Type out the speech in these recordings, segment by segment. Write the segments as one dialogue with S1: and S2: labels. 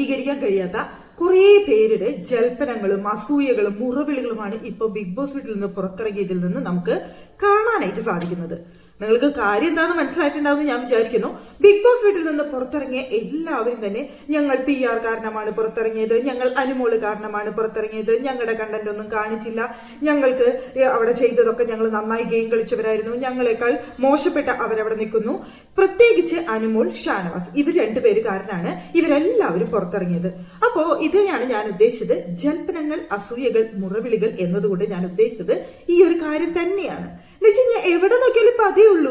S1: അംഗീകരിക്കാൻ കഴിയാത്ത കുറേ പേരുടെ ജൽപ്പനങ്ങളും അസൂയകളും മുറവിളികളുമാണ് ഇപ്പോൾ ബിഗ് ബോസ് വീട്ടിൽ നിന്ന് പുറത്തിറങ്ങിയതിൽ നിന്ന് നമുക്ക് കാണാനായിട്ട് സാധിക്കുന്നത്. നിങ്ങൾക്ക് കാര്യം എന്താണെന്ന് മനസ്സിലായിട്ടുണ്ടാവും ഞാൻ വിചാരിക്കുന്നു. ബിഗ് ബോസ് വീട്ടിൽ നിന്ന് പുറത്തിറങ്ങിയ എല്ലാവരും തന്നെ ഞങ്ങൾ പി ആർ കാരണമാണ് പുറത്തിറങ്ങിയത് ഞങ്ങൾ അനുമോൾ കാരണമാണ് പുറത്തിറങ്ങിയത് ഞങ്ങളുടെ കണ്ടന്റ് ഒന്നും കാണിച്ചില്ല ഞങ്ങൾക്ക് അവിടെ ചെയ്തതൊക്കെ ഞങ്ങൾ നന്നായി ഗെയിം കളിച്ചവരായിരുന്നു ഞങ്ങളെക്കാൾ മോശപ്പെട്ട അവരവിടെ നിൽക്കുന്നു. പ്രത്യേകിച്ച് അനുമോൾ ഷാനവാസ്. ഇവർ രണ്ടുപേര് കാരനാണ് ഇവരെല്ലാവരും പുറത്തിറങ്ങിയത്. അപ്പോ ഇതിനെയാണ് ഞാൻ ഉദ്ദേശിച്ചത്. ജൽപ്പനങ്ങൾ അസൂയകൾ മുറവിളികൾ എന്നതുകൊണ്ട് ഞാൻ ഉദ്ദേശിച്ചത് ഈ ഒരു കാര്യം തന്നെയാണ്. എന്ന് വെച്ച് കഴിഞ്ഞാൽ എവിടെ നോക്കിയാലും വീഡിയോയിൽ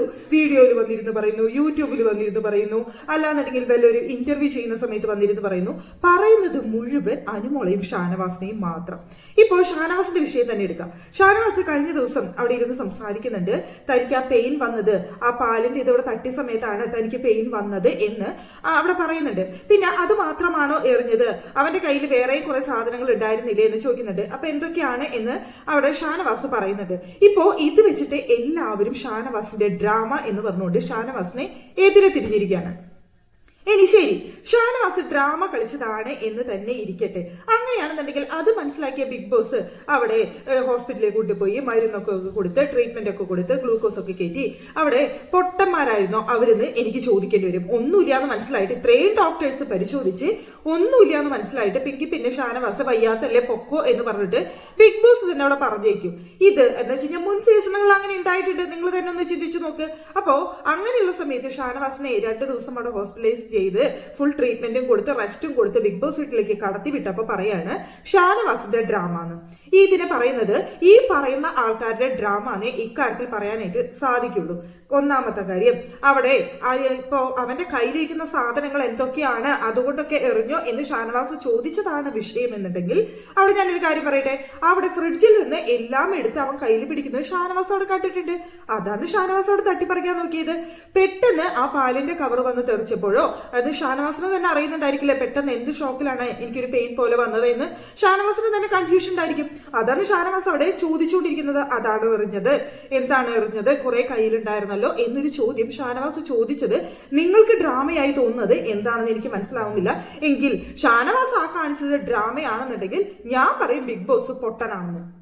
S1: വന്നിരുന്ന് പറയുന്നു യൂട്യൂബിൽ വന്നിരുന്നു പറയുന്നു അല്ലാന്നുണ്ടെങ്കിൽ വല്ലൊരു ഇന്റർവ്യൂ ചെയ്യുന്ന സമയത്ത് വന്നിരുന്നു പറയുന്നു. പറയുന്നത് മുഴുവൻ അനുമോളയും ഷാനവാസിനെയും മാത്രം. ഇപ്പോൾ ഷാനവാസിന്റെ വിഷയം തന്നെ എടുക്കാം. ഷാനവാസ് കഴിഞ്ഞ ദിവസം അവിടെ ഇരുന്ന് സംസാരിക്കുന്നുണ്ട് തനിക്ക് ആ പെയിൻ വന്നത് ആ പാലിന്റെ ഇതവിടെ തട്ടിയ സമയത്താണ് തനിക്ക് പെയിൻ വന്നത് എന്ന് അവിടെ പറയുന്നുണ്ട്. പിന്നെ അത് മാത്രമാണോ എറിഞ്ഞത്? അവന്റെ കയ്യിൽ വേറെയും കുറെ സാധനങ്ങൾ ഉണ്ടായിരുന്നില്ലേ എന്ന് ചോദിക്കുന്നുണ്ട്. അപ്പൊ എന്തൊക്കെയാണ് എന്ന് അവിടെ ഷാനവാസ് പറയുന്നുണ്ട്. ഇപ്പോ ഇത് വെച്ചിട്ട് എല്ലാവരും ഷാനവാസിന്റെ ഡ്രാമ എന്ന് പറഞ്ഞുകൊണ്ട് ഷാനവാസിനെ എതിരെ തിരിഞ്ഞിരിക്കുകയാണ്. ഇനി ശരി. ഷാനവാസ് ഡ്രാമ കളിച്ചതാണ് എന്ന് തന്നെ ഇരിക്കട്ടെ. അങ്ങനെയാണെന്നുണ്ടെങ്കിൽ അത് മനസ്സിലാക്കിയ ബിഗ് ബോസ് അവിടെ ഹോസ്പിറ്റലിൽ കൊണ്ടുപോയി മരുന്നൊക്കെ കൊടുത്ത് ട്രീറ്റ്മെന്റ് ഒക്കെ കൊടുത്ത് ഗ്ലൂക്കോസ് ഒക്കെ കയറ്റി അവിടെ പൊട്ടന്മാരായിരുന്നോ അവരെന്ന് എനിക്ക് ചോദിക്കേണ്ടി വരും. ഒന്നുമില്ല എന്ന് മനസ്സിലായിട്ട് ഇത്രയും ഡോക്ടേഴ്സ് പരിശോധിച്ച് ഒന്നുമില്ല എന്ന് മനസ്സിലായിട്ട് പിങ്കി പിന്നെ ഷാനവാസ് വയ്യാത്തല്ലേ പൊക്കോ എന്ന് പറഞ്ഞിട്ട് ബിഗ് ബോസ് തന്നെ അവിടെ പറഞ്ഞേക്കും. ഇത് എന്ന് വെച്ച് കഴിഞ്ഞാൽ മുൻ സീസണുകൾ അങ്ങനെ ഉണ്ടായിട്ടുണ്ട്. നിങ്ങൾ തന്നെ ഒന്ന് ചിന്തിച്ചു നോക്ക്. അപ്പോൾ അങ്ങനെയുള്ള സമയത്ത് ഷാനവാസിനെ രണ്ട് ദിവസം അവിടെ ഹോസ്പിറ്റലൈസ് ചെയ്ത് ഫുൾ ട്രീറ്റ്മെന്റും കൊടുത്ത് റെസ്റ്റും കൊടുത്ത് ബിഗ് ബോസ് വീട്ടിലേക്ക് കടത്തി വിട്ടപ്പോ പറയാണ് ഷാനവാസിന്റെ ഡ്രാമ എന്ന് ഈ ഇതിനെ പറയുന്നത് ഈ പറയുന്ന ആൾക്കാരുടെ ഡ്രാമാനെ ഇക്കാര്യത്തിൽ പറയാനായിട്ട് സാധിക്കുള്ളൂ. ഒന്നാമത്തെ കാര്യം അവിടെ ഇപ്പോ അവന്റെ കയ്യിലിരിക്കുന്ന സാധനങ്ങൾ എന്തൊക്കെയാണ് അതുകൊണ്ടൊക്കെ എറിഞ്ഞോ എന്ന് ഷാനവാസ് ചോദിച്ചതാണ് വിഷയം എന്നുണ്ടെങ്കിൽ അവിടെ ഞാനൊരു കാര്യം പറയട്ടെ അവിടെ ഫ്രിഡ്ജിൽ നിന്ന് എല്ലാം എടുത്ത് അവൻ കയ്യിൽ പിടിക്കുന്നത് ഷാനവാസ് അവിടെ കണ്ടിട്ടുണ്ട്. അതാണ് ഷാനവാസ് അവിടെ തട്ടിപ്പറിക്കാൻ നോക്കിയത്. പെട്ടെന്ന് ആ പാലിന്റെ കവർ വന്ന് തെറിച്ചപ്പോഴോ അത് ഷാനവാസിന് തന്നെ അറിയുന്നുണ്ടായിരിക്കില്ല? പെട്ടെന്ന് എന്ത് ഷോക്കിലാണ് എനിക്കൊരു പെയിൻ പോലെ വന്നത് എന്ന് ഷാനവാസിന് തന്നെ കൺഫ്യൂഷൻ ഉണ്ടായിരിക്കും. അതാണ് ഷാനവാസ് അവിടെ ചോദിച്ചുകൊണ്ടിരിക്കുന്നത്. അതാണ് എറിഞ്ഞത്. എന്താണ് എറിഞ്ഞത്? കുറെ കയ്യിലുണ്ടായിരുന്നല്ലോ എന്നൊരു ചോദ്യം ഷാനവാസ് ചോദിച്ചത് നിങ്ങൾക്ക് ഡ്രാമയായി തോന്നുന്നത് എന്താണെന്ന് എനിക്ക് മനസ്സിലാവുന്നില്ല. എങ്കിൽ ഷാനവാസ് ആ കാണിച്ചത് ഡ്രാമയാണെന്നുണ്ടെങ്കിൽ ഞാൻ പറയും ബിഗ് ബോസ് പൊട്ടനാണെന്ന്.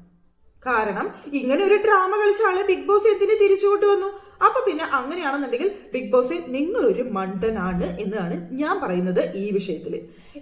S1: കാരണം ഇങ്ങനെ ഒരു ഡ്രാമ കളിച്ച ആളെ ബിഗ് ബോസ് എന്തിനു തിരിച്ചു കൊണ്ടുവന്നു? അപ്പൊ പിന്നെ അങ്ങനെയാണെന്നുണ്ടെങ്കിൽ ബിഗ് ബോസിൽ നിങ്ങൾ ഒരു മണ്ടനാണ് എന്നാണ് ഞാൻ പറയുന്നത് ഈ വിഷയത്തിൽ.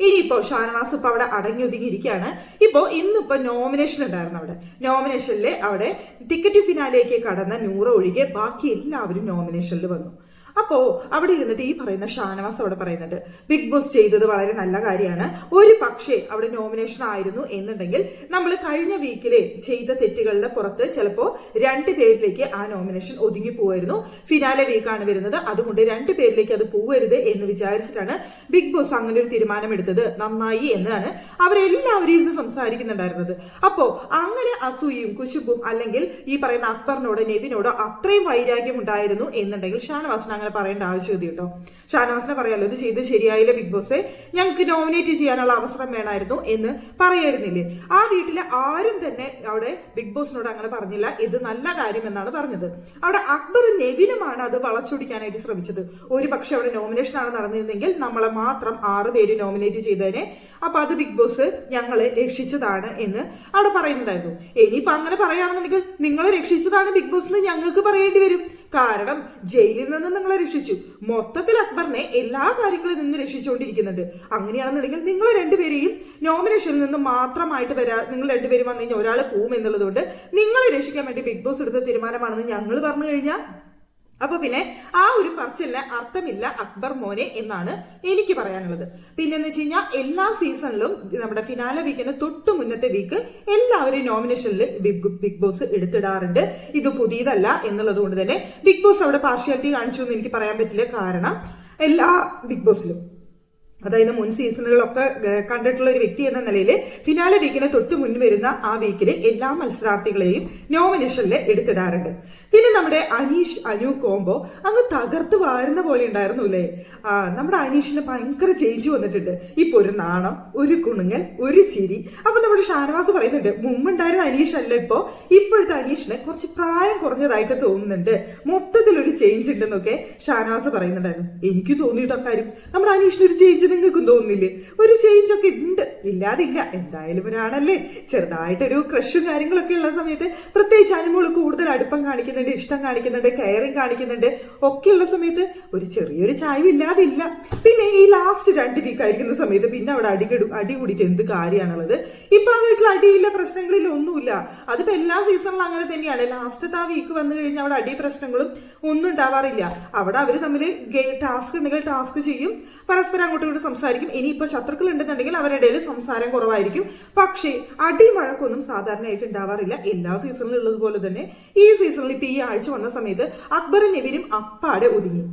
S1: ഇനിയിപ്പോ ഷാനവാസ് ഇപ്പൊ അവിടെ അടങ്ങി ഒതുങ്ങിയിരിക്കുകയാണ് ഇപ്പോ ഇന്നിപ്പോ നോമിനേഷൻ ഉണ്ടായിരുന്നു അവിടെ. നോമിനേഷനിൽ അവിടെ ടിക്കറ്റ് ഫിനാലേക്ക് കടന്ന നൂറ് ഒഴികെ ബാക്കി എല്ലാവരും നോമിനേഷനിൽ വന്നു. അപ്പോ അവിടെ ഇരുന്നിട്ട് ഈ പറയുന്ന ഷാനവാസ് അവിടെ പറയുന്നുണ്ട് ബിഗ് ബോസ് ചെയ്തത് വളരെ നല്ല കാര്യമാണ്. ഒരു പക്ഷേ അവിടെ നോമിനേഷൻ ആയിരുന്നു എന്നുണ്ടെങ്കിൽ നമ്മൾ കഴിഞ്ഞ വീക്കിലെ ചെയ്ത തെറ്റുകളുടെ പുറത്ത് ചിലപ്പോൾ രണ്ട് പേരിലേക്ക് ആ നോമിനേഷൻ ഒതുങ്ങി പോവായിരുന്നു. ഫിനാലെ വീക്കാണ് വരുന്നത്. അതുകൊണ്ട് രണ്ട് പേരിലേക്ക് അത് പോവരുത് എന്ന് വിചാരിച്ചിട്ടാണ് ബിഗ് ബോസ് അങ്ങനെ ഒരു തീരുമാനം എടുത്തത് നന്നായി എന്നാണ് അവരെല്ലാവരും ഇരുന്ന് സംസാരിക്കുന്നുണ്ടായിരുന്നത്. അപ്പോ അങ്ങനെ അസൂയും കുശുബും അല്ലെങ്കിൽ ഈ പറയുന്ന അക്ബറിനോടോ നെവിനോടോ അത്രയും വൈരാഗ്യം ഉണ്ടായിരുന്നു എന്നുണ്ടെങ്കിൽ ഷാനവാസിന് അങ്ങനെ പറയേണ്ട ആവശ്യമില്ല കേട്ടോ. ഷാനവാസിനെ പറയാലോ ഇത് ചെയ്ത് ശരിയായില്ല ബിഗ് ബോസ്. ഞങ്ങൾക്ക് നോമിനേറ്റ് ചെയ്യാനുള്ള അവസരം വേണമായിരുന്നു എന്ന് പറയായിരുന്നില്ലേ? ആ വീട്ടിലെ ആരും തന്നെ അവിടെ ബിഗ് ബോസിനോട് അങ്ങനെ പറഞ്ഞില്ല. ഇത് നല്ല കാര്യം എന്നാണ് പറഞ്ഞത്. അവിടെ അക്ബറും നെവിനുമാണ് അത് വളച്ചൊടിക്കാനായിട്ട് ശ്രമിച്ചത്. ഒരു പക്ഷെ അവിടെ നോമിനേഷൻ ആണ് നടന്നിരുന്നെങ്കിൽ നമ്മളെ മാത്രം ആറ് പേര് നോമിനേറ്റ് ചെയ്തതിനെ അപ്പൊ അത് ബിഗ് ബോസ് ഞങ്ങളെ രക്ഷിച്ചതാണ് എന്ന് അവിടെ പറയുന്നുണ്ടായിരുന്നു. ഇനിയിപ്പോ അങ്ങനെ പറയുകയാണെന്നുണ്ടെങ്കിൽ നിങ്ങളെ രക്ഷിച്ചതാണ് ബിഗ് ബോസ് എന്ന് ഞങ്ങൾക്ക് പറയേണ്ടി വരും. കാരണം ജയിലിൽ നിന്ന് നിങ്ങളെ രക്ഷിച്ചു. മൊത്തത്തിൽ അക്ബറിനെ എല്ലാ കാര്യങ്ങളിൽ നിന്ന് രക്ഷിച്ചുകൊണ്ടിരിക്കുന്നുണ്ട്. അങ്ങനെയാണെന്നുണ്ടെങ്കിൽ നിങ്ങൾ രണ്ടുപേരെയും നോമിനേഷനിൽ നിന്ന് മാത്രമായിട്ട് വരാ നിങ്ങൾ രണ്ടുപേരും വന്നു കഴിഞ്ഞാൽ ഒരാൾ പോവും എന്നുള്ളതുകൊണ്ട് നിങ്ങളെ രക്ഷിക്കാൻ വേണ്ടി ബിഗ് ബോസ് എടുത്ത തീരുമാനമാണെന്ന് ഞങ്ങൾ പറഞ്ഞു കഴിഞ്ഞാൽ അപ്പൊ പിന്നെ ആ ഒരു പറച്ചിലിന് അർത്ഥമില്ല അക്ബർ മോനെ എന്നാണ് എനിക്ക് പറയാനുള്ളത്. പിന്നെന്ന് വെച്ച് കഴിഞ്ഞാൽ എല്ലാ സീസണിലും നമ്മുടെ ഫിനാല വീക്കിന് തൊട്ട് മുന്നത്തെ വീക്ക് എല്ലാവരും നോമിനേഷനിൽ ബിഗ് ബിഗ് ബോസ് എടുത്തിടാറുണ്ട്. ഇത് പുതിയതല്ല എന്നുള്ളത് കൊണ്ട് തന്നെ ബിഗ് ബോസ് അവിടെ പാർഷ്യാലിറ്റി കാണിച്ചു എന്ന് എനിക്ക് പറയാൻ പറ്റില്ല. കാരണം എല്ലാ ബിഗ് ബോസിലും. അതായത് മുൻ സീസണുകളൊക്കെ കണ്ടിട്ടുള്ള ഒരു വ്യക്തി എന്ന നിലയിൽ ഫിനാലെ വീക്കിന് തൊട്ട് മുന്നിൽ വരുന്ന ആ വീക്കിലെ എല്ലാ മത്സരാർത്ഥികളെയും നോമിനേഷനിൽ എടുത്തിടാറുണ്ട്. പിന്നെ നമ്മുടെ അനീഷ് അനു കോംബോ അങ്ങ് തകർത്ത് വാരുന്ന പോലെ ഉണ്ടായിരുന്നു അല്ലേ? നമ്മുടെ അനീഷിന് ഭയങ്കര ചേഞ്ച് വന്നിട്ടുണ്ട്. ഇപ്പൊ ഒരു നാണം ഒരു കുണുങ്ങൽ ഒരു ചിരി. അപ്പൊ നമ്മുടെ ഷാനവാസ് പറയുന്നുണ്ട് മുമ്പുണ്ടായിരുന്ന അനീഷ് അല്ല ഇപ്പോ. ഇപ്പോഴത്തെ അനീഷിന് കുറച്ച് പ്രായം കുറഞ്ഞതായിട്ട് തോന്നുന്നുണ്ട്. മൊത്തത്തിൽ ഒരു ചേഞ്ച് ഉണ്ടെന്നൊക്കെ ഷാനവാസ് പറയുന്നുണ്ടായിരുന്നു. എനിക്ക് തോന്നിയിട്ടൊക്കെ കാര്യം. നമ്മുടെ അനീഷിന് ഒരു ചേഞ്ച് ചേഞ്ച് നിങ്ങൾക്കും തോന്നുന്നില്ലേ? ഒരു ചേഞ്ച് ഒക്കെ ഉണ്ട്. ഇല്ലാതില്ല. എന്തായാലും ഒരാണല്ലേ ചെറുതായിട്ടൊരു ക്രഷും കാര്യങ്ങളൊക്കെ ഉള്ള സമയത്ത് പ്രത്യേകിച്ച് അനുമോൾ കൂടുതൽ അടുപ്പം കാണിക്കുന്നുണ്ട് ഇഷ്ടം കാണിക്കുന്നുണ്ട് കെയറിങ് കാണിക്കുന്നുണ്ട്. ഒക്കെയുള്ള സമയത്ത് ഒരു ചെറിയൊരു ചായവ് ഇല്ലാതില്ല. പിന്നെ ഈ ലാസ്റ്റ് രണ്ട് വീക്ക് ആയിരിക്കുന്ന സമയത്ത് പിന്നെ അവിടെ അടികിടും അടി കൂടിയിട്ട് എന്ത് കാര്യമാണുള്ളത്? ഇപ്പൊ ആ വീട്ടിൽ അടിയില്ല പ്രശ്നങ്ങളില്ല ഒന്നുമില്ല. അതിപ്പോ എല്ലാ സീസണിലും അങ്ങനെ തന്നെയാണ്. ലാസ്റ്റത്തെ ആ വീക്ക് വന്നു കഴിഞ്ഞാൽ അവിടെ അടി പ്രശ്നങ്ങളും ഒന്നും ഉണ്ടാവാറില്ല. അവിടെ അവർ തമ്മിൽ ടാസ്ക് ഉണ്ടെങ്കിൽ ടാസ്ക് ചെയ്യും. പരസ്പരം അങ്ങോട്ടും ഇങ്ങോട്ടും സംസാരിക്കും. ഇനിയിപ്പോൾ ശത്രുക്കൾ ഉണ്ടെന്നുണ്ടെങ്കിൽ അവരുടെ ഇടയിൽ സംസാരം കുറവായിരിക്കും. പക്ഷേ അടിമഴക്കൊന്നും സാധാരണയായിട്ട് ഉണ്ടാവാറില്ല. എല്ലാ സീസണിലും ഉള്ളതുപോലെ തന്നെ. ഈ സീസണിൽ ഇപ്പൊ ഈ ആഴ്ച വന്ന സമയത്ത് അക്ബറും നെവിനും അപ്പാടെ ഒതുങ്ങി.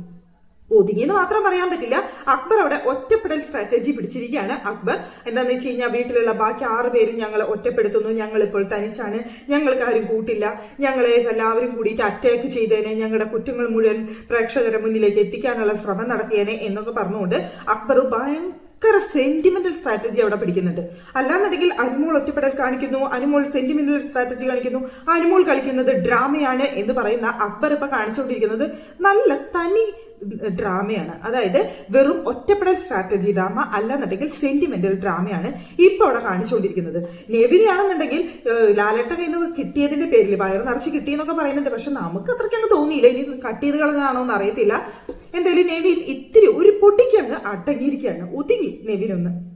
S1: ഒതുങ്ങിയെന്ന് മാത്രം പറയാൻ പറ്റില്ല. അക്ബർ അവിടെ ഒറ്റപ്പെടൽ സ്ട്രാറ്റജി പിടിച്ചിരിക്കുകയാണ്. അക്ബർ എന്താന്ന് വെച്ച് കഴിഞ്ഞാൽ വീട്ടിലുള്ള ബാക്കി ആറ് പേരും ഞങ്ങൾ ഒറ്റപ്പെടുത്തുന്നു. ഞങ്ങൾ ഇപ്പോൾ തനിച്ചാണ്. ഞങ്ങൾക്ക് ആരും കൂട്ടില്ല. ഞങ്ങളെ എല്ലാവരും കൂടിയിട്ട് അറ്റാക്ക് ചെയ്തേനെ. ഞങ്ങളുടെ കുറ്റങ്ങൾ മുഴുവൻ പ്രേക്ഷകരുടെ മുന്നിലേക്ക് എത്തിക്കാനുള്ള ശ്രമം നടത്തിയേനെ എന്നൊക്കെ പറഞ്ഞുകൊണ്ട് അക്ബർ ഭയങ്കര സെന്റിമെന്റൽ സ്ട്രാറ്റജി അവിടെ പിടിക്കുന്നുണ്ട്. അല്ലാന്നുണ്ടെങ്കിൽ അനുമോൾ ഒറ്റപ്പെടൽ കാണിക്കുന്നു. അനുമോൾ സെന്റിമെന്റൽ സ്ട്രാറ്റജി കാണിക്കുന്നു. അനുമോൾ കളിക്കുന്നത് ഡ്രാമയാണ് എന്ന് പറയുന്ന അക്ബർ ഇപ്പൊ കാണിച്ചുകൊണ്ടിരിക്കുന്നത്. നല്ല തനി ഡ്രാമയാണ്. അതായത് വെറും ഒറ്റപ്പെടൽ സ്ട്രാറ്റജി ഡ്രാമ അല്ലെന്നുണ്ടെങ്കിൽ സെന്റിമെന്റൽ ഡ്രാമയാണ് ഇപ്പോൾ അവിടെ കാണിച്ചുകൊണ്ടിരിക്കുന്നത്. നെവിനെയാണെന്നുണ്ടെങ്കിൽ ലാലേട്ട കയ്യിൽ നിന്ന് കിട്ടിയതിന്റെ പേരിൽ വയറ് നിറച്ച് കിട്ടിയെന്നൊക്കെ പറയുന്നുണ്ട്. പക്ഷെ നമുക്ക് അത്രയ്ക്ക് അങ്ങ് തോന്നിയില്ല. ഇനി കട്ട് ചെയ്ത് കളഞ്ഞാണോ എന്ന് അറിയത്തില്ല. എന്തായാലും നെവിൻ ഇത്തിരി ഒരു പൊട്ടിക്കങ്ങ് അടങ്ങിയിരിക്കുകയാണ്. ഒതുങ്ങി നെവിനൊന്ന്.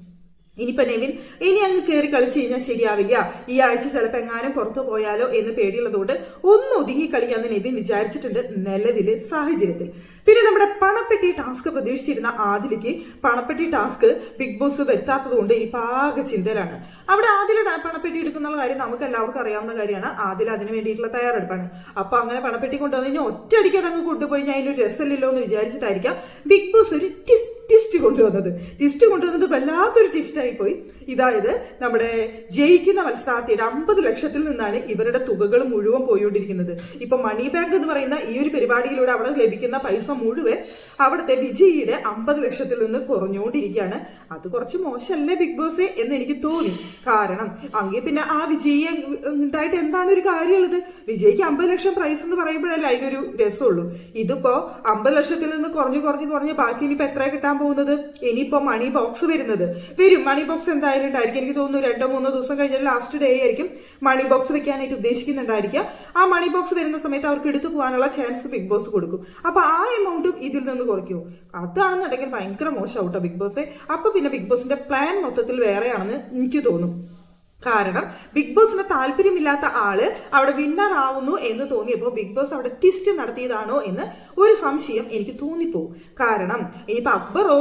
S1: ഇനിയിപ്പോ നെവിൻ ഇനി അങ്ങ് കയറി കളിച്ചു കഴിഞ്ഞാൽ ശരിയാവില്ല. ഈ ആഴ്ച ചിലപ്പോൾ എങ്ങാനും പുറത്തു പോയാലോ എന്ന് പേടിയുള്ളതുകൊണ്ട് ഒന്ന് ഒതുങ്ങി കളിക്കാന്ന് നെവിൻ വിചാരിച്ചിട്ടുണ്ട് നിലവിലെ സാഹചര്യത്തിൽ. പിന്നെ നമ്മുടെ പണപ്പെട്ടി ടാസ്ക് പ്രതീക്ഷിച്ചിരുന്ന ആദിലേക്ക് പണപ്പെട്ടി ടാസ്ക് ബിഗ് ബോസ് വരുത്താത്തത് കൊണ്ട് ഇനി പാകെ ചിന്തയിലാണ് അവിടെ ആദില പണപ്പെട്ടി എടുക്കുന്ന കാര്യം നമുക്ക് എല്ലാവർക്കും അറിയാവുന്ന കാര്യമാണ്. ആദിൽ അതിന് വേണ്ടിയിട്ടുള്ള തയ്യാറെടുപ്പാണ്. അപ്പൊ അങ്ങനെ പണപ്പെട്ടി കൊണ്ടുവന്നു കഴിഞ്ഞാൽ ഒറ്റയടിക്ക് അതങ്ങ് കൊണ്ടുപോയി ഞാൻ അതിനൊരു രസമില്ലല്ലോ എന്ന് വിചാരിച്ചിട്ടായിരിക്കാം ബിഗ് ബോസ് ഒരു കൊണ്ടുവന്നത്. ടിസ്റ്റ് കൊണ്ടുവന്നത് വല്ലാത്തൊരു ടിസ്റ്റായി പോയി. ഇതായത് നമ്മുടെ ജയിക്കുന്ന മത്സരാർത്ഥിയുടെ അമ്പത് ലക്ഷത്തിൽ നിന്നാണ് ഇവരുടെ തുകകൾ മുഴുവൻ പോയിക്കൊണ്ടിരിക്കുന്നത്. ഇപ്പൊ മണി ബാങ്ക് എന്ന് പറയുന്ന ഈ ഒരു പരിപാടിയിലൂടെ അവിടെ ലഭിക്കുന്ന പൈസ മുഴുവൻ അവിടുത്തെ വിജയിയുടെ അമ്പത് ലക്ഷത്തിൽ നിന്ന് കുറഞ്ഞുകൊണ്ടിരിക്കുകയാണ്. അത് കുറച്ച് മോശമല്ലേ ബിഗ് ബോസ് എന്ന് എനിക്ക് തോന്നി. കാരണം അങ്ങനെ പിന്നെ ആ വിജയി ഉണ്ടായിട്ട് എന്താണ് ഒരു കാര്യമുള്ളത്? വിജയിക്ക് അമ്പത് ലക്ഷം പ്രൈസ് എന്ന് പറയുമ്പോഴല്ലേ അതിനൊരു രസമുള്ളൂ. ഇതിപ്പോ അമ്പത് ലക്ഷത്തിൽ നിന്ന് കുറഞ്ഞു കുറഞ്ഞു കുറഞ്ഞ് ബാക്കി ഇനിയിപ്പോ എത്ര കിട്ടാൻ പോകുന്നത്? ഇനിയിപ്പോ മണി ബോക്സ് വരുന്നത്. വരും. മണി ബോക്സ് എന്തായാലും ഉണ്ടായിരിക്കും എനിക്ക് തോന്നുന്നു രണ്ടോ മൂന്നോ ദിവസം കഴിഞ്ഞാൽ ലാസ്റ്റ് ഡേ ആയിരിക്കും മണി ബോക്സ് വെക്കാനായിട്ട് ഉദ്ദേശിക്കുന്നുണ്ടായിരിക്കുക. ആ മണി ബോക്സ് വരുന്ന സമയത്ത് അവർക്ക് എടുത്തു പോകാനുള്ള ചാൻസ് ബിഗ് ബോസ് കൊടുക്കും. അപ്പോൾ ആ എമൗണ്ടും ഇതിൽ നിന്ന് കുറയ്ക്കും. അതാണെന്നുണ്ടെങ്കിൽ ഭയങ്കര മോശം ഔട്ടോ ബിഗ് ബോസ്. അപ്പോൾ പിന്നെ ബിഗ് ബോസിന്റെ പ്ലാൻ മൊത്തത്തിൽ വേറെയാണെന്ന് എനിക്ക് തോന്നും. കാരണം ബിഗ് ബോസിന് താല്പര്യമില്ലാത്ത ആൾ അവിടെ വിന്നർ ആവുന്നു എന്ന് തോന്നിയപ്പോൾ ബിഗ് ബോസ് അവിടെ ട്വിസ്റ്റ് നടത്തിയതാണോ എന്ന് ഒരു സംശയം എനിക്ക് തോന്നിപ്പോവും. കാരണം ഇനിയിപ്പോ അക്ബറോ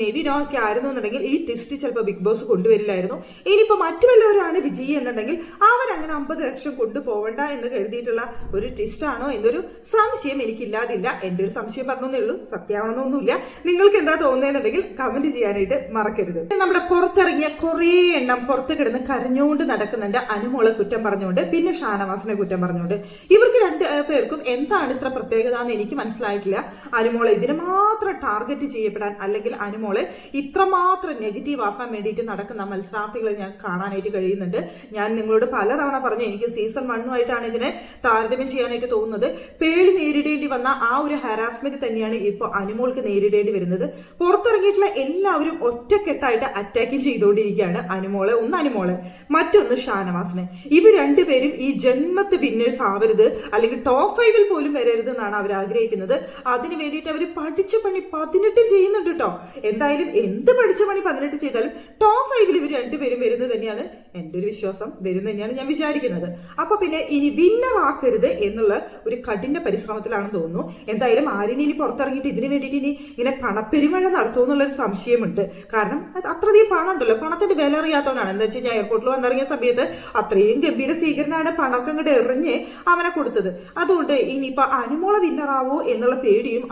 S1: നെവിനോ ഒക്കെ ആയിരുന്നു എന്നുണ്ടെങ്കിൽ ഈ ട്വിസ്റ്റ് ചിലപ്പോൾ ബിഗ് ബോസ് കൊണ്ടുവരില്ലായിരുന്നു. ഇനിയിപ്പോ മറ്റു വല്ലവരാണ് വിജയി എന്നുണ്ടെങ്കിൽ അവരങ്ങനെ അമ്പത് ലക്ഷം കൊണ്ടുപോകണ്ട എന്ന് കരുതിയിട്ടുള്ള ഒരു ട്വിസ്റ്റ് ആണോ എന്നൊരു സംശയം എനിക്കില്ലാതില്ല. എന്റെ ഒരു സംശയം പറഞ്ഞേ ഉള്ളൂ. സത്യമാണെന്നൊന്നുമില്ല നിങ്ങൾക്ക് എന്താ തോന്നുന്നതെന്നുണ്ടെങ്കിൽ കമന്റ് ചെയ്യാനായിട്ട് മറക്കരുത്. നമ്മുടെ പുറത്തിറങ്ങിയ കുറേ എണ്ണം പുറത്ത് കിടന്ന് കരഞ്ഞുകൊണ്ട് നടക്കുന്നുണ്ട്. അനുമോളെ കുറ്റം പറഞ്ഞുകൊണ്ട് പിന്നെ ഷാനവാസിനെ കുറ്റം പറഞ്ഞുകൊണ്ട്. ഇവർക്ക് രണ്ട് പേർക്കും എന്താണ് ഇത്ര പ്രത്യേകത എന്ന് എനിക്ക് മനസ്സിലായിട്ടില്ല. അനുമോളെ ഇതിന് മാത്രം ടാർഗറ്റ് ചെയ്യപ്പെടാൻ അല്ലെങ്കിൽ അനുമോളെ ഇത്രമാത്രം നെഗറ്റീവ് ആക്കാൻ വേണ്ടിയിട്ട് നടക്കുന്ന മത്സരാർത്ഥികളെ ഞാൻ കാണാനായിട്ട് കഴിയുന്നുണ്ട്. ഞാൻ നിങ്ങളോട് പലതവണ പറഞ്ഞു എനിക്ക് സീസൺ വണ്ണുമായിട്ടാണ് ഇതിനെ താരതമ്യം ചെയ്യാനായിട്ട് തോന്നുന്നത്. പേളി നേരിടേണ്ടി വന്ന ആ ഒരു ഹരാസ്മെന്റ് തന്നെയാണ് ഇപ്പോൾ അനുമോൾക്ക് നേരിടേണ്ടി വരുന്നത്. പുറത്തിറങ്ങിയിട്ടുള്ള എല്ലാവരും ഒറ്റക്കെട്ടായിട്ട് അറ്റാക്കിങ് ചെയ്തുകൊണ്ടിരിക്കുകയാണ് അനുമോളെ ഒന്ന് അനുമോളെ. മറ്റൊന്ന് ഷാനവാസിനെ. ഇവർ രണ്ടുപേരും ഈ ജന്മത്ത് വിന്നേഴ്സ് ആവരുത് അല്ലെങ്കിൽ ടോപ്പ് ഫൈവിൽ പോലും വരരുത് എന്നാണ് അവർ ആഗ്രഹിക്കുന്നത്. അതിന് വേണ്ടിയിട്ട് അവർ പഠിച്ച പണി പതിനെട്ട് ചെയ്യുന്നുണ്ട് കേട്ടോ എന്തായാലും എന്ത് പഠിച്ച പണി പതിനെട്ട് ചെയ്താലും ടോപ്പ് ഫൈവിൽ ഇവർ രണ്ടുപേരും വരുന്നത് തന്നെയാണ് എന്റെ ഒരു വിശ്വാസം വരുന്നത് തന്നെയാണ് ഞാൻ വിചാരിക്കുന്നത്. അപ്പൊ പിന്നെ ഇനി വിന്നർ ആക്കരുത് എന്നുള്ള ഒരു കഠിന പരിശ്രമത്തിലാണെന്ന് തോന്നുന്നു. എന്തായാലും ആരും ഇനി പുറത്തിറങ്ങിയിട്ട് ഇതിനു വേണ്ടിയിട്ട് ഇനി ഇങ്ങനെ പണപ്പെരുമഴ നടത്തുമെന്നുള്ളൊരു സംശയമുണ്ട്. കാരണം അത് അത്രയധികം പണം ഉണ്ടല്ലോ പണത്തിന്റെ വില അറിയാത്തവനാണ്. എന്താ വെച്ചാൽ കഴിഞ്ഞാൽ എയർപോർട്ടിൽ വന്നിറങ്ങിയ സമയത്ത് അത്രയും ഗംഭീര സ്വീകരണമാണ് പണമൊക്കെ അങ്ങോട്ട് എറിഞ്ഞ് അവനെ കൊടുത്തത്. അതുകൊണ്ട് ഇനിയിപ്പോ അനുമോള വിന്നറാവോ എന്നുള്ള പേടിയും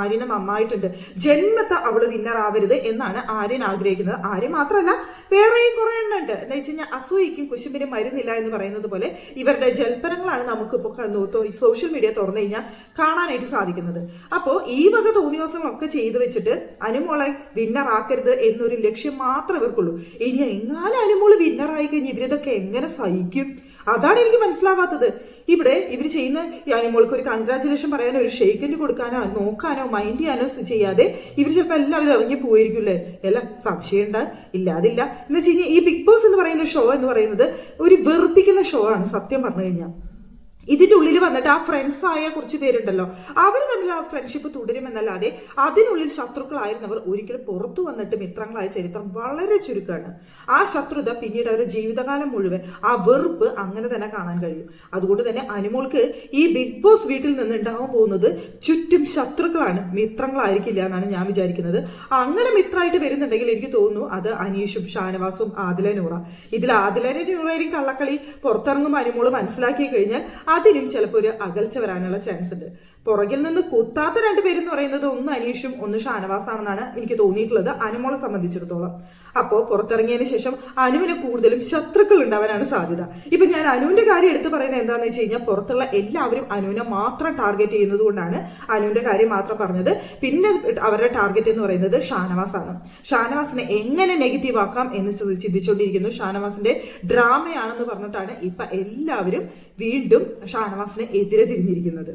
S1: ആര്യന് നന്നായിട്ടുണ്ട് ജന്മത്തെ അവൾ വിന്നറാവരുത് എന്നാണ് ആര്യൻ ആഗ്രഹിക്കുന്നത്. ആര്യൻ മാത്രമല്ല വേറെയും കുറേ എണ്ണം ഉണ്ട് എന്താ വെച്ച് കഴിഞ്ഞാൽ അസൂയക്കും കുശുമ്പിനും മരുന്നില്ല എന്ന് പറയുന്നത് പോലെ ഇവരുടെ ജൽപ്പനങ്ങളാണ് നമുക്കിപ്പോൾ സോഷ്യൽ മീഡിയ തുറന്നു കഴിഞ്ഞാൽ കാണാനായിട്ട് സാധിക്കുന്നത്. അപ്പോൾ ഈ വക തോന്നിവാസങ്ങളൊക്കെ ചെയ്തു വെച്ചിട്ട് അനുമോളെ വിന്നർ ആക്കരുത് എന്നൊരു ലക്ഷ്യം മാത്രമേ ഇവർക്കുള്ളൂ. ഇനി എങ്ങാനും അനുമോൾ വിന്നർ ആയി കഴിഞ്ഞ് ഇവരിതൊക്കെ എങ്ങനെ സഹിക്കും? അതാണ് എനിക്ക് മനസ്സിലാവാത്തത്. ഇവിടെ ഇവർ ചെയ്യുന്ന അനുമോൾക്ക് ഒരു കൺഗ്രാചുലേഷൻ പറയാനോ ഒരു ഷെയ്ക്കിന് കൊടുക്കാനോ നോക്കാനോ മൈൻഡ് ചെയ്യാനോ ചെയ്യാതെ ഇവർ ചിലപ്പോൾ എല്ലാവരും ഇറങ്ങി പോയിരിക്കില്ലേ അല്ല? സംശയമുണ്ട്. ഇല്ലാതില്ല എന്ന് വെച്ച് കഴിഞ്ഞാൽ ഈ ബിഗ് ബോസ് എന്ന് പറയുന്ന ഷോ എന്ന് പറയുന്നത് ഒരു വെറുപ്പിക്കുന്ന ഷോ ആണ് സത്യം പറഞ്ഞു കഴിഞ്ഞാൽ ഇതിന്റെ ഉള്ളിൽ വന്നിട്ട് ആ ഫ്രണ്ട്സ് ആയ കുറച്ച് പേരുണ്ടല്ലോ. അവർ തമ്മിൽ ആ ഫ്രണ്ട്ഷിപ്പ് തുടരുമെന്നല്ലാതെ അതിനുള്ളിൽ ശത്രുക്കളായിരുന്നവർ ഒരിക്കലും പുറത്തു വന്നിട്ട് മിത്രങ്ങളായ ചരിത്രം വളരെ ചുരുക്കമാണ് ആ ശത്രുത പിന്നീട് അവരുടെ ജീവിതകാലം മുഴുവൻ ആ വെറുപ്പ് അങ്ങനെ തന്നെ കാണാൻ കഴിയും. അതുകൊണ്ട് തന്നെ അനുമോൾക്ക് ഈ ബിഗ് ബോസ് വീട്ടിൽ നിന്ന് ഉണ്ടാവാൻ പോകുന്നത് ചുറ്റും ശത്രുക്കളാണ് മിത്രങ്ങളായിരിക്കില്ല എന്നാണ് ഞാൻ വിചാരിക്കുന്നത്. അങ്ങനെ മിത്രമായിട്ട് വരുന്നുണ്ടെങ്കിൽ എനിക്ക് തോന്നുന്നു അത് അനീഷും ഷാനവാസും ആദില നൂറ ഇതിൽ ആദില നൂറയും കള്ളക്കളി പുറത്തിറങ്ങുമ്പോൾ അനുമോൾ മനസ്സിലാക്കി കഴിഞ്ഞാൽ അതിനും ചിലപ്പോൾ ഒരു അകൽച്ച വരാനുള്ള ചാൻസ് ഉണ്ട്. പുറകിൽ നിന്ന് കുത്താത്ത രണ്ടുപേരെന്ന് പറയുന്നത് ഒന്ന് അനീഷും ഒന്ന് ഷാനവാസ് ആണെന്നാണ് എനിക്ക് തോന്നിയിട്ടുള്ളത്. അനുമോളെ സംബന്ധിച്ചിടത്തോളം. അപ്പോ പുറത്തിറങ്ങിയതിന് ശേഷം അനുവിന് കൂടുതലും ശത്രുക്കൾ ഉണ്ടാവാനാണ് സാധ്യത. ഇപ്പൊ ഞാൻ അനുവിന്റെ കാര്യം എടുത്ത് പറയുന്നത് എന്താണെന്ന് വെച്ച് കഴിഞ്ഞാൽ പുറത്തുള്ള എല്ലാവരും അനുവിനെ മാത്രം ടാർഗറ്റ് ചെയ്യുന്നത് കൊണ്ടാണ് അനുവിന്റെ കാര്യം മാത്രം പറഞ്ഞത്. പിന്നെ അവരുടെ ടാർഗറ്റ് എന്ന് പറയുന്നത് ഷാനവാസ് ആണ് ഷാനവാസിനെ എങ്ങനെ നെഗറ്റീവ് ആക്കാം എന്ന് ചിന്തിച്ചുകൊണ്ടിരിക്കുന്നു ഷാനവാസിന്റെ ഡ്രാമയാണെന്ന് പറഞ്ഞിട്ടാണ് ഇപ്പൊ എല്ലാവരും വീണ്ടും ഷാനവാസിനെ എതിരെ തിരിഞ്ഞിരിക്കുന്നത്.